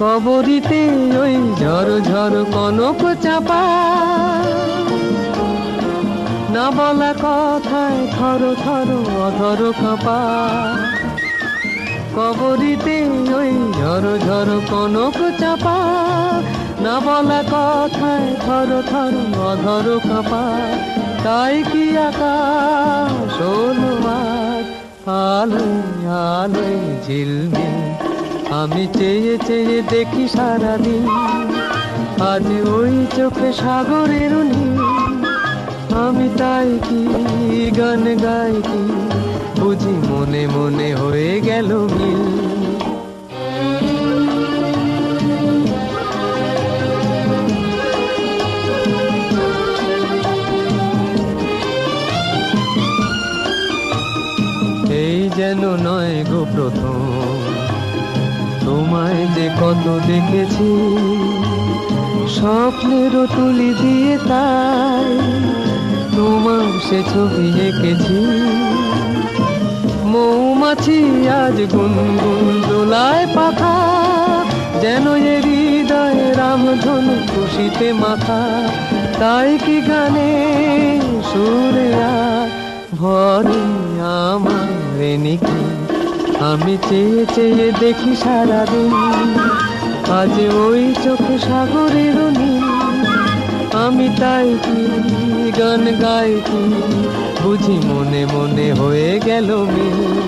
কবরিতে ওই ঝড় ঝড় কনক চাপা। না বলা কথায় থর থর অধর কাপা কবরিতে ওই ঝড় ঝড় কনক চাপা। না বলা কথায় থর থর অধর কাপা তাই কি আকাশ আলোয় আলোয় ঝিলমিল আমি চেয়ে চেয়ে দেখি সারাদিন। আজ ওই চোখে সাগরের নীল। আমি তাই কি গান গাই কি? বুঝি মনে মনে হয়ে গেল মিল। এই যেন নয় গো প্রথম। তোমায় যে কত দেখেছি, স্বপ্নেরও তুলি দিয়ে তাই তোমার সে ছবি এঁকেছি। মৌমাছি আজ গুনগুন দোলায় পাখা, যেন এ হৃদয় রামধনু খুশিতে মাথা তাই কি গানে সুরে ভরে আমার নিকি আমি চেয়ে চেয়ে দেখি সারাদিন। আজ ওই চোখে সাগরের আমি তাই গান গাই কি? বুঝি মনে মনে হয়ে গেল মিল।